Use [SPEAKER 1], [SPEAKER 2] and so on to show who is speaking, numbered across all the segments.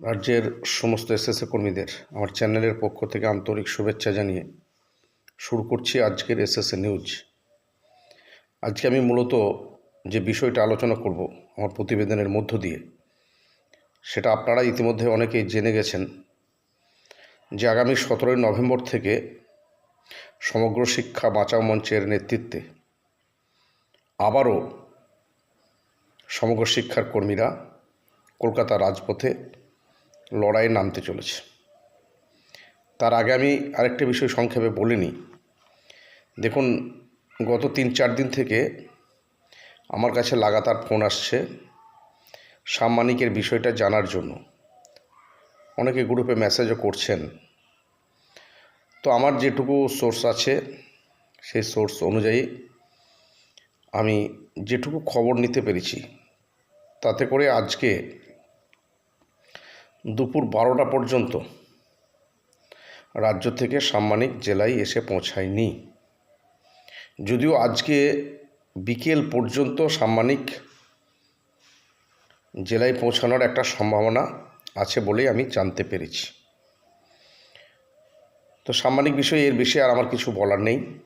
[SPEAKER 1] রাজ্যের সমস্ত এসএসএ কর্মীদের আমার চ্যানেলের পক্ষ থেকে আন্তরিক শুভেচ্ছা জানিয়ে শুরু করছি আজকের এসএসএ নিউজ। আজকে আমি মূলত যে বিষয়টা আলোচনা করব আমার প্রতিবেদনের মধ্য দিয়ে, সেটা আপনারা ইতিমধ্যে অনেকেই জেনে গেছেন যে আগামী সতেরোই নভেম্বর থেকে সমগ্র শিক্ষা বাঁচাও মঞ্চের নেতৃত্বে আবারও সমগ্র শিক্ষার কর্মীরা কলকাতা রাজপথে লড়াইয়ে নামতে চলেছে। তার আগে আমি আরেকটা বিষয় সংক্ষেপে বলিনি। দেখুন, গত তিন চার দিন থেকে আমার কাছে লাগাতার ফোন আসছে সাম্মানিকের বিষয়টা জানার জন্য। অনেকে গ্রুপে মেসেজও করছেন। তো আমার যেটুকু সোর্স আছে, সেই সোর্স অনুযায়ী আমি যেটুকু খবর নিতে পেরেছি, তাতে করে আজকে দুপুর বারোটা পর্যন্ত। রাজ্য থেকে সাম্মানিক জেলায় এসে পৌঁছায়নি। যদিও আজকে বিকেল পর্যন্ত সাম্মানিক জেলায় পৌঁছানোর একটা সম্ভাবনা আছে বলেই আমি জানতে পেরেছি। তো সাম্মানিক বিষয়ে এর বিষয়ে আর আমার কিছু বলার নেই।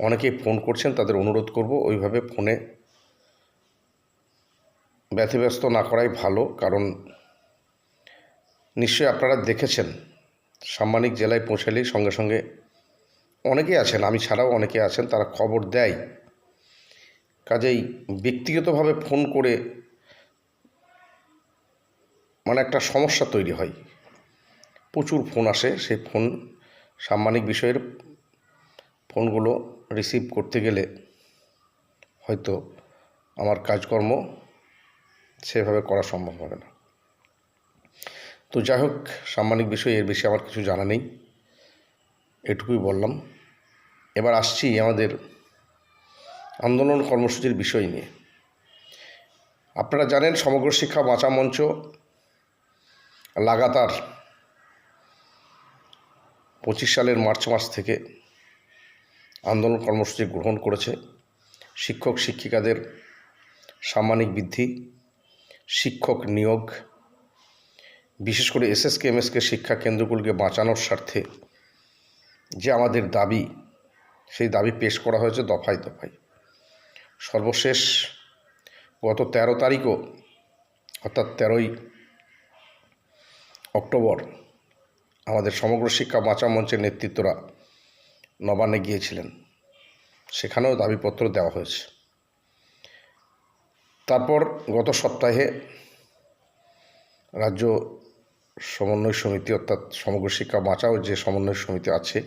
[SPEAKER 1] অনেকেই ফোন করছেন, তাদের অনুরোধ করব ওইভাবে ফোনে ব্যতিব্যস্ত না করাই ভালো, কারণ নিশ্চয়ই আপনারা দেখেছেন। সাম্মানিক জেলায় পৌঁছালেই সঙ্গে সঙ্গে অনেকেই আছেন, আমি ছাড়াও অনেকে আছেন, তারা খবর দেয়। কাজেই ব্যক্তিগতভাবে ফোন করে মানে একটা সমস্যা তৈরি হয়। প্রচুর ফোন আসে, সেই ফোন, সাম্মানিক বিষয়ের ফোনগুলো রিসিভ করতে গেলে হয়তো আমার কাজকর্ম সেভাবে করা সম্ভব হবে না। তো যাই হোক সাম্মানিক বিষয়, এর বেশি আমার কিছু জানা নেই। এটুকুই বললাম। এবার আসছি আমাদের আন্দোলন কর্মসূচির বিষয় নিয়ে। আপনারা জানেন, সমগ্র শিক্ষা বাঁচা মঞ্চ লাগাতার পঁচিশ সালের মার্চ মাস থেকে আন্দোলন কর্মসূচি গ্রহণ করেছে। শিক্ষক, শিক্ষিকাদের সাম্মানিক বৃদ্ধি, শিক্ষক নিয়োগ বিশেষ করে এসএসকে, এমএসকে শিক্ষা কেন্দ্রগুলোকে বাঁচানোর স্বার্থে যে আমাদের দাবি, সেই দাবি পেশ করা হয়েছে দফায় দফায়। সর্বশেষ গত তেরো তারিখও, অর্থাৎ তেরোই অক্টোবর, আমাদের সমগ্র শিক্ষা বাঁচা মঞ্চের নেতৃত্বরা নবান্নে গিয়েছিলেন। সেখানেও দাবিপত্র দেওয়া হয়েছে। তারপর গত সপ্তাহে রাজ্য সমন্বয় সমিতি অর্থাৎ সমগ্র শিক্ষা বাঁচাও যে সমন্বয় সমিতি আছে,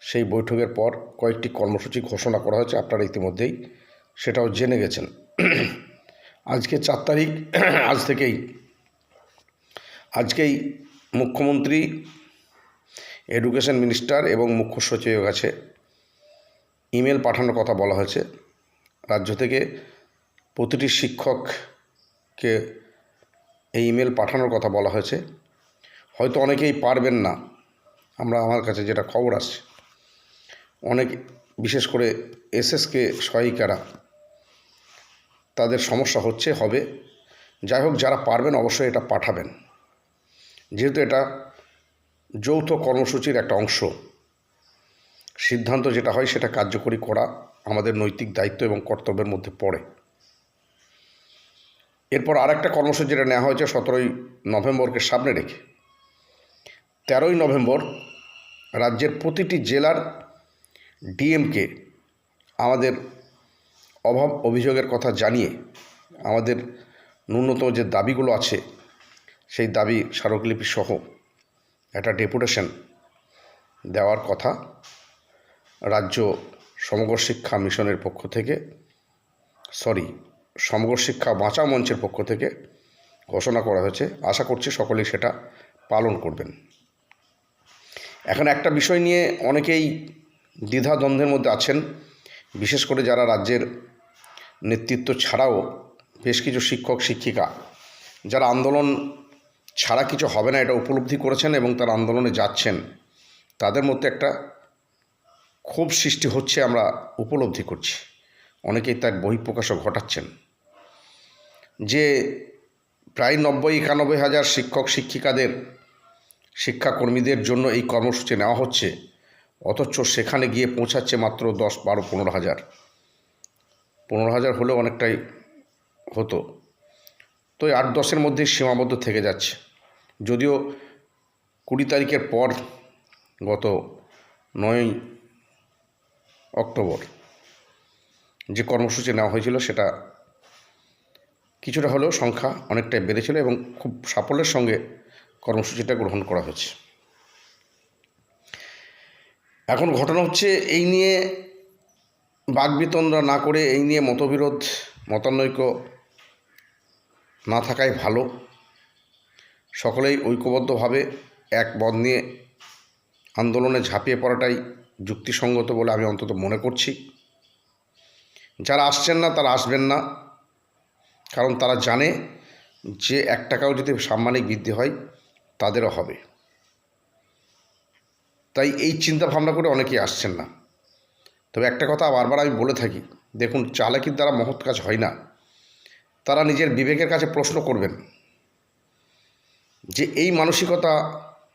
[SPEAKER 1] সেই বৈঠকের পর কয়েকটি কর্মসূচি ঘোষণা করা হয়েছে, আপনারা ইতিমধ্যেই সেটাও জেনে গেছেন। আজকে চার তারিখ, আজ থেকেই, আজকেই মুখ্যমন্ত্রী, এডুকেশন মিনিস্টার এবং মুখ্য সচিবের কাছে ইমেল পাঠানোর কথা বলা হয়েছে। রাজ্য থেকে প্রতিটি শিক্ষককে এই ইমেল পাঠানোর কথা বলা হয়েছে। হয়তো অনেকেই পারবেন না। আমরা আমার কাছে যেটা খবর আসছে, অনেক বিশেষ করে এসএসকে সহায়িকারা তাদের সমস্যা হচ্ছে, হবে। যাই হোক, যারা পারবেন অবশ্যই এটা পাঠাবেন। যেহেতু এটা যৌথ কর্মসূচির একটা অংশ, সিদ্ধান্ত যেটা হয় সেটা কার্যকরী করা আমাদের নৈতিক দায়িত্ব এবং কর্তব্যের মধ্যে পড়ে। এরপর আরেকটা কর্মসূচি যেটা নেওয়া হয়েছে সতেরোই নভেম্বরকে সামনে রেখে। তেরোই নভেম্বর রাজ্যের প্রতিটি জেলার ডিএমকে আমাদের অভাব অভিযোগের কথা জানিয়ে আমাদের ন্যূনতম যে দাবিগুলো আছে, সেই দাবি স্মারকলিপি সহ একটা ডেপুটেশন দেওয়ার কথা রাজ্য সমগ্র শিক্ষা মিশনের পক্ষ থেকে, সরি সমগ্র শিক্ষা বাঁচাও মঞ্চের পক্ষ থেকে ঘোষণা করা হয়েছে। আশা করছি সকলেই সেটা পালন করবেন। এখন একটা বিষয় নিয়ে অনেকেই দ্বিধাদ্বন্দ্বের মধ্যে আছেন। বিশেষ করে যারা রাজ্যের নেতৃত্ব ছাড়াও বেশ কিছু শিক্ষক, শিক্ষিকা, যারা আন্দোলন ছাড়া কিছু হবে না, এটা উপলব্ধি করেছেন এবং তারা আন্দোলনে যাচ্ছেন, তাদের মধ্যে একটা ক্ষোভ সৃষ্টি হচ্ছে, আমরা উপলব্ধি করছি। অনেকেই তার বহিঃপ্রকাশও ঘটাচ্ছেন। যে প্রায় নব্বই, একানব্বই হাজার শিক্ষক, শিক্ষিকাদের, শিক্ষাকর্মীদের জন্য এই কর্মসূচি নেওয়া হচ্ছে। অথচ সেখানে গিয়ে পৌঁছাচ্ছে মাত্র দশ, বারো, পনেরো হাজার। পনেরো হাজার হলেও অনেকটাই হতো। তো এই আট, দশের মধ্যেই সীমাবদ্ধ থেকে যাচ্ছে। যদিও কুড়ি তারিখের পর গত নয়ই অক্টোবর যে কর্মসূচি নেওয়া হয়েছিল সেটা কিছুটা হলেও সংখ্যা অনেকটাই বেড়েছিল এবং খুব সাফল্যের সঙ্গে কর্মসূচিটা গ্রহণ করা হয়েছে। এখন ঘটনা হচ্ছে, এই নিয়ে বাকবিতণ্ডা না করে, এই নিয়ে মতবিরোধ, মতানৈক্য না থাকাই ভালো। সকলেই ঐক্যবদ্ধভাবে এক মত নিয়ে আন্দোলনে ঝাঁপিয়ে পড়াটাই যুক্তিসঙ্গত বলে আমি অন্তত মনে করছি। যারা আসছেন না, তারা আসবেন না। কারণ তারা জানে যে এক টাকাও যদি সাম্মানিক বৃদ্ধি হয়, তাদেরও হবে। তাই এই চিন্তা ভাবনা করে অনেকেই আসছেন না। তবে একটা কথা বারবার আমি বলে থাকি, দেখুন, চালাকির দ্বারা মহৎ কাজ হয় না। তারা নিজের বিবেকের কাছে প্রশ্ন করবেন যে, এই মানসিকতা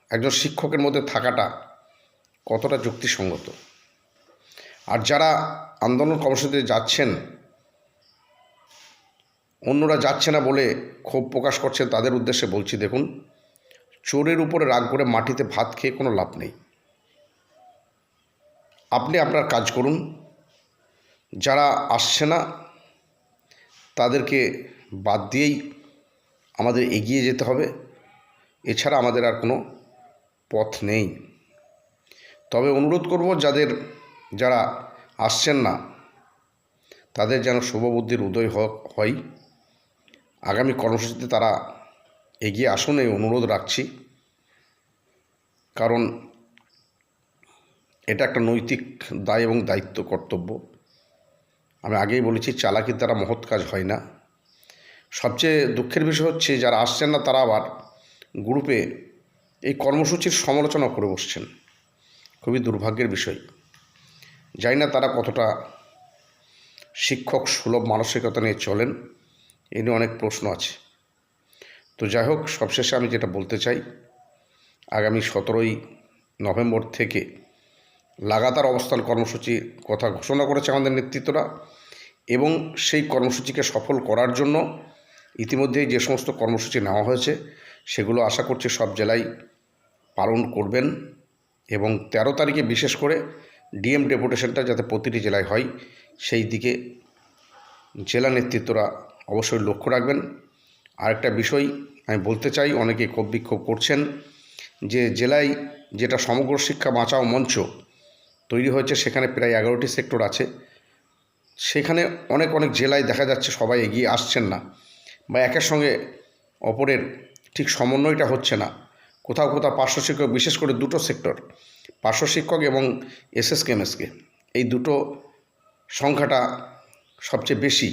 [SPEAKER 1] একজন শিক্ষকের মধ্যে থাকাটা কতটা যুক্তিসঙ্গত? আর যারা আন্দোলন কর্মসূচিতে যাচ্ছেন অন্যরা যাচ্ছে না বলে ক্ষোভ প্রকাশ করছেন তাদের উদ্দেশ্যে বলছি, দেখুন, চোরের উপরে রাগ করে মাটিতে ভাত খেয়ে কোনো লাভ নেই। আপনি আপনার কাজ করুন। যারা আসছে না, তাদেরকে বাদ দিয়েই আমাদের এগিয়ে যেতে হবে। এছাড়া আমাদের আর কোনো পথ নেই। তবে অনুরোধ করব, যাদের যারা আসছেন না, তাদের যেন শুভবুদ্ধির উদয় হয় আগামী কর্মসূচিতে তারা এগিয়ে আসুন, এই অনুরোধ রাখছি। কারণ এটা একটা নৈতিক দায় এবং দায়িত্ব কর্তব্য। আমি আগেই বলেছি, চালাকির দ্বারা মহৎ কাজ হয় না। সবচেয়ে দুঃখের বিষয় হচ্ছে, যারা আসছেন না, তারা আবার গ্রুপে এই কর্মসূচির সমালোচনা করে বসছেন। খুবই দুর্ভাগ্যের বিষয়। জানি না তারা কতটা শিক্ষক সুলভ মানসিকতা নিয়ে চলেন। এই নিয়ে অনেক প্রশ্ন আছে। তো যাই হোক, সবশেষে আমি যেটা বলতে চাই, আগামী সতেরোই নভেম্বর থেকে লাগাতার অবস্থান কর্মসূচির কথা ঘোষণা করেছে আমাদের নেতৃত্বরা এবং সেই কর্মসূচিকে সফল করার জন্য ইতিমধ্যেই যে সমস্ত কর্মসূচি নেওয়া হয়েছে, সেগুলো আশা করছি সব জেলায় পালন করবেন এবং ১৩ তারিখে বিশেষ করে ডিএম ডেপুটেশনটা যাতে প্রতিটি জেলায় হয়, সেই দিকে জেলা নেতৃত্বরা অবশ্যই লক্ষ্য রাখবেন। আরেকটা বিষয় আমি বলতে চাই, অনেকে ক্ষোভ বিক্ষোভ করছেন যে জেলায় যেটা সমগ্র শিক্ষা বাঁচাও মঞ্চ তৈরি হয়েছে, সেখানে প্রায় এগারোটি সেক্টর আছে। সেখানে অনেক অনেক জেলায় দেখা যাচ্ছে সবাই এগিয়ে আসছেন না বা একের সঙ্গে অপরের ঠিক সমন্বয়টা হচ্ছে না। কোথাও কোথাও পার্শ্ব শিক্ষক, বিশেষ করে দুটো সেক্টর, পার্শ্ব শিক্ষক এবং এসএসকে এমএসকে এই দুটো সংখ্যাটা সবচেয়ে বেশি।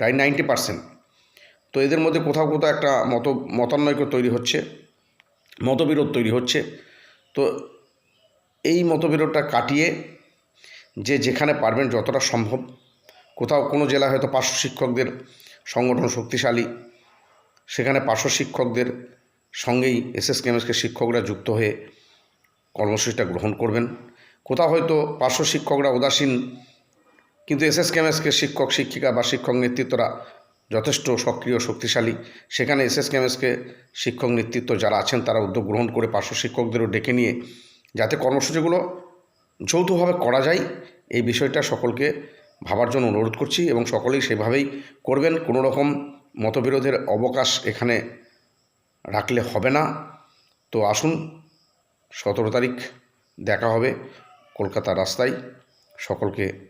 [SPEAKER 1] প্রায় নাইনটি পার্সেন্ট তো এদের মধ্যে কোথাও কোথাও একটা মত, মতানৈক্য তৈরি হচ্ছে, মতবিরোধ তৈরি হচ্ছে। তো এই মতবিরোধটা কাটিয়ে যে যেখানে পারবেন যতটা সম্ভব, কোথাও কোনো জেলায় হয়তো পার্শ্ব শিক্ষকদের সংগঠন শক্তিশালী, সেখানে পার্শ্ব শিক্ষকদের সঙ্গেই এসএস কেমএসকে শিক্ষকরা যুক্ত হয়ে কর্মসূচিটা গ্রহণ করবেন। কোথাও হয়তো পার্শ্ব শিক্ষকরা উদাসীন কিন্তু এসএস কেমএসকে শিক্ষক, শিক্ষিকা বা শিক্ষক নেতৃত্বরা যথেষ্ট সক্রিয়, শক্তিশালী। সেখানে এসএস কেমএসকে শিক্ষক নেতৃত্ব যারা আছেন, তারা উদ্যোগ গ্রহণ করে পার্শ্ব শিক্ষকদেরও ডেকে নিয়ে যাতে কর্মসূচিগুলো যৌথভাবে করা যায়, এই বিষয়টা সকলকে ভাবার জন্য অনুরোধ করছি এবং সকলেই সেভাবেই করবেন। কোনো রকম মতবিরোধের অবকাশ এখানে রাখলে হবে না। তো আসুন, সতেরো তারিখ দেখা হবে কলকাতার রাস্তায়। সকলকে